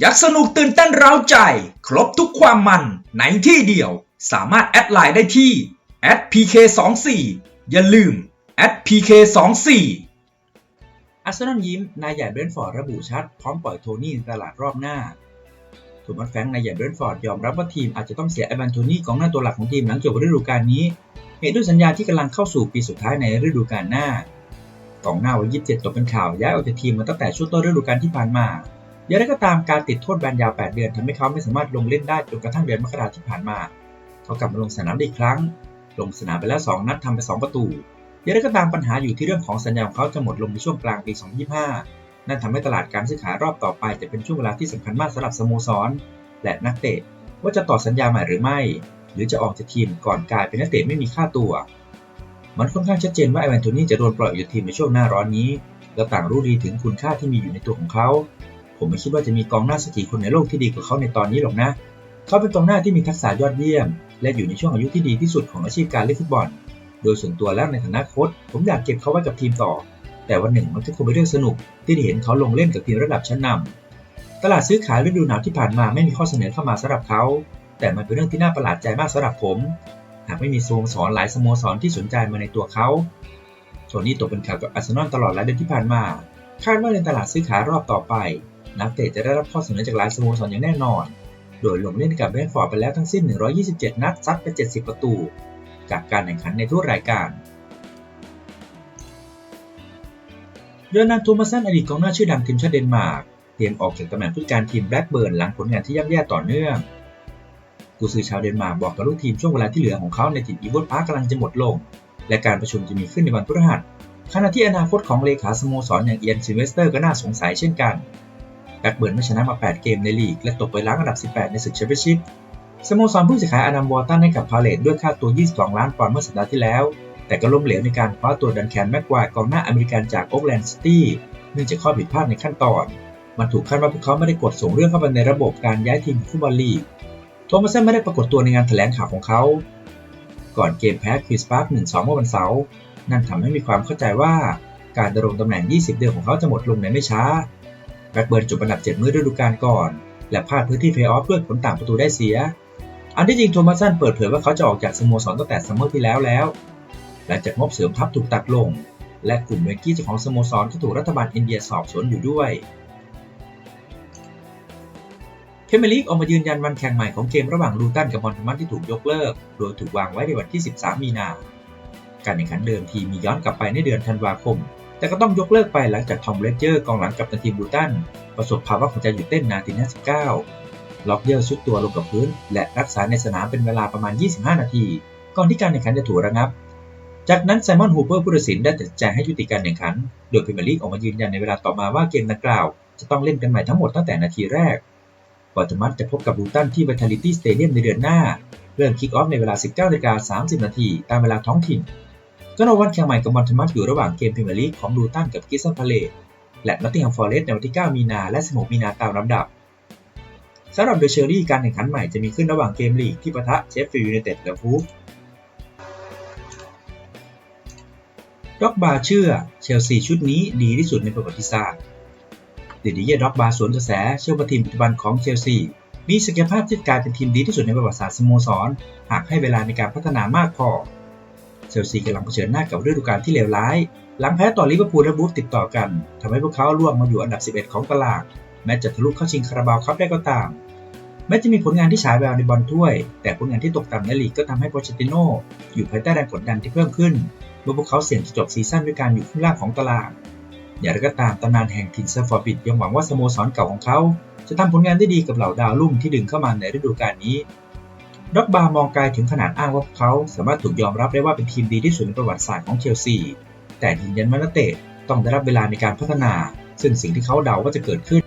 อยากสนุกตื่นเต้นเร้าใจ ครบทุกความมันในที่เดียว สามารถแอดไลน์ได้ที่ @pk24 อย่าลืม @pk24 อาร์เซนอลยิ้ม นายใหญ่เบรนฟอร์ดระบุชัด พร้อมปล่อยโทนี่ในตลาดรอบหน้าโทมัสแฟงนายใหญ่เบรนฟอร์ดยอมรับว่าทีมอาจจะต้องเสียไอแวนโทนี่กองหน้าตัวหลักของทีมหลังจบฤดูกาลนี้ เหตุด้วยสัญญาที่กำลังเข้าสู่ปีสุดท้ายในฤดูกาลหน้ากองหน้าวัย 27ตกเป็นข่าวย้ายออกจากทีมมาตั้งแต่ช่วงต้นฤดูกาลที่ผ่านมา อย่างไรก็ตามการติดโทษแบนยาว 8 เดือนทำให้เขาไม่สามารถลงเล่นได้จนกระทั่งเดือนมกราที่ผ่านมา เขากลับมาลงสนามได้อีกครั้ง ลงสนามไปแล้ว 2 นัดทำไป 2 ประตูอย่างไรก็ตามปัญหาอยู่ที่เรื่องของสัญญาของเขาจะหมดลงในช่วงกลางปี 2025 นั่นทำให้ตลาดการซื้อขายรอบต่อไปจะเป็นช่วงเวลาที่สำคัญมากสำหรับสโมสร และนักเตะว่าจะต่อสัญญาใหม่หรือไม่ หรือจะออกจากทีมก่อนกลายเป็นนักเตะไม่มีค่าตัว มันค่อนข้างชัดเจนว่าไอแวนโทนี่จะโดนปล่อยอยู่ทีมในช่วงหน้าร้อนนี้ และต่างรู้ดีถึงคุณค่าที่มีอยู่ในตัวของเขา ผมไม่คิดว่าจะมีกองหน้าสักกี่คนในโลกที่ดีกว่าเขาในตอนนี้หรอกนะ เขาเป็นกองหน้าที่มีทักษะยอดเยี่ยม และอยู่ในช่วงอายุที่ดีที่สุดของอาชีพการเล่นฟุตบอล โดยส่วนตัวแล้วในฐานะโค้ชผมอยากเก็บเขาไว้กับทีมต่อ แต่วันหนึ่งมันก็คงเป็นเรื่องสนุก ที่ได้เห็นเขาลงเล่นกับทีมระดับชั้นนำตลาดซื้อขายฤดูหนาวที่ผ่านมาไม่มีข้อเสนอเข้ามาสำหรับเขา แต่มันเป็นเรื่องที่น่าประหลาดใจมากสำหรับผม หากไม่มีสโมสรหลายสโมสรที่สนใจมาในตัวเขาโทนี่ตกเป็นข่าวกับอาร์เซนอลตลอดหลายเดือนที่ผ่านมาคาดว่าในตลาดซื้อขายรอบต่อไป นักเตะจะได้รับข้อเสนอจากหลายสโมสรอย่างแน่นอน โดยลงเล่นกับเบนฟอร์ดไปแล้วทั้งสิ้น 127 นัดซัดไป 70 ประตู จากการแข่งขันในทุกรายการโยนันโทมัสันอดีตกองหน้าชื่อดังทีมชาติเดนมาร์กเตรียมออกจากตำแหน่งผู้การทีมแบล็กเบิร์นหลังผลงานที่ย่ำแย่ต่อเนื่องกุซือชาวเดนมาร์กบอกกับลูกทีมช่วงเวลาที่เหลือของเขาในถิ่นอีวอตพาร์กกำลังจะหมดลง และการประชุมจะมีขึ้นในวันพฤหัสขณะที่อนาคตของเลขาสโมสรอย่างเอียนซิเวสเตอร์ก็น่าสงสัยเช่นกัน แบ็กเบิร์นไม่ชนะมา 8 เกมในลีก และตกไปล้างอันดับ 18 ในศึกแชมเปี้ยนชิพสโมสรเพิ่งจะขายอดัมวอร์ตันให้กับพาเลตด้วยค่าตัว 22 ล้านปอนด์เมื่อสัปดาห์ที่แล้ว แต่ก็ล้มเหลวในการคว้าตัวดันแคนแม็กควายกองหน้าอเมริกันจากโอ๊กแลนด์ซิตี้เนื่องจากข้อผิดพลาดในขั้นตอน มันถูกคาดว่าพวกเขาไม่ได้กดส่งเรื่องเข้าไปในระบบการย้ายทีมฟุตบอลลีกโทมัสันไม่ได้ปรากฏตัวในงานแถลงข่าวของเขา ก่อนเกมแพ้คริสปาร์ค1-2 เมื่อวันเสาร์นั่นทำให้มีความเข้าใจว่าการดำรงตำแหน่ง 20 เดือนของเขาจะหมดลงในไม่ช้า แบ็กเบิร์นจบอันดับ7มื้อฤดูกาลก่อน และพลาดพื้นที่เพลย์ออฟด้วยผลต่างประตูได้เสีย อันที่จริงโทมัสสันเปิดเผยว่าเขาจะออกจากสโมสรตั้งแต่ซัมเมอร์ที่แล้วแล้วหลังจากงบเสริมทัพถูกตัดลง และกลุ่มเวกี้เจ้าของสโมสรก็ถูกรัฐบาลอินเดียสอบสวนอยู่ด้วยเพเมลีกออกมายืนยันวันแข่งใหม่ของเกมระหว่างลูตันกับบอลทมัสที่ถูกยกเลิก โดยถูกวางไว้ในวันที่ 13 มีนา การแข่งขันเดิมทีมีย้อนกลับไปในเดือนธันวาคม แต่ก็ต้องยกเลิกไปหลังจากทอมเลเจอร์กองหลังกับตันทีมลูตัน ประสบภาวะหัวใจหยุดเต้นนานถึง59ล็อกเยอร์ซุดตัวลงกับพื้น และรักษาในสนามเป็นเวลาประมาณ 25 นาที ก่อนที่การแข่งขันจะถูกระงับ จากนั้นไซมอนฮูเปอร์ผู้ตัดสินได้ตัดสินใจให้ยุติการแข่งขัน โดยพรีเมียร์ลีกออกมายืนยันในเวลาต่อมาว่าเกมดังกล่าวจะต้องเล่นกันใหม่ทั้งหมดตั้งแต่นาทีแรกบอตมัสจะพบกับลูตันที่ Vitality Stadium ในเดือนหน้า เริ่มคิกออฟในเวลา 19นาฬิกา30 นาทีตามเวลาท้องถิ่น ก็โนวันแข่งใหม่กับบอลทมัสอยู่ระหว่างเกมพรีเมียร์ลีกของลูตันกับกิสซันพาเลตและนอตติงแฮมฟอร์เรสต์ในวันที่ 9 มีนาและ 16 มีนาตามลำดับสำหรับเดอะเชอรี่การแข่งขันใหม่จะมีขึ้นระหว่างเกมลีกที่ปะทะเชฟฟิลด์ยูไนเต็ดและฟูฟด็อกบาเชื่อเชลซีชุดนี้ดีที่สุดในประวัติศาสตร์เดดิเย่ด็อกบาสวนกระแสเชื่อว่าทีมปัจจุบันของเชลซีมีศักยภาพที่จะกลายเป็นทีมดีที่สุดในประวัติศาสตร์สโมสร หากให้เวลาในการพัฒนามากพอ เชลซีกำลังเผชิญหน้ากับฤดูกาลที่เลวร้าย หลังแพ้ต่อลิเวอร์พูลและบูฟติดต่อกันทำให้พวกเขาล่วงมาอยู่อันดับ 11 ของตาราง แม้จะทะลุเข้าชิงคาราบาวคัพได้ก็ตาม แม้จะมีผลงานที่ฉายแววในบอลถ้วย แต่ผลงานที่ตกต่ำในลีกก็ทำให้โปเชติโนอยู่ภายใต้แรงกดดันที่เพิ่มขึ้นเมื่อพวกเขาเสี่ยงจะจบซีซั่นด้วยการอยู่ข้างล่างของตาราง อย่างไรก็ตามตำนานแห่งถิ่นเซฟอร์บิดยังหวังว่าสโมสรเก่าของเขา จะทำผลงานได้ดีกับเหล่าดาวรุ่งที่ดึงเข้ามาในฤดูกาลนี้ ด็อกบาร์มองไกลถึงขนาดอ้างว่าเขาสามารถถูกยอมรับได้ว่าเป็นทีมดีที่สุดในประวัติศาสตร์ของเชลซี แต่ยืนยันว่านักเตะต้องได้รับเวลาในการพัฒนา ซึ่งสิ่งที่เขาเดาว่าจะเกิดขึ้น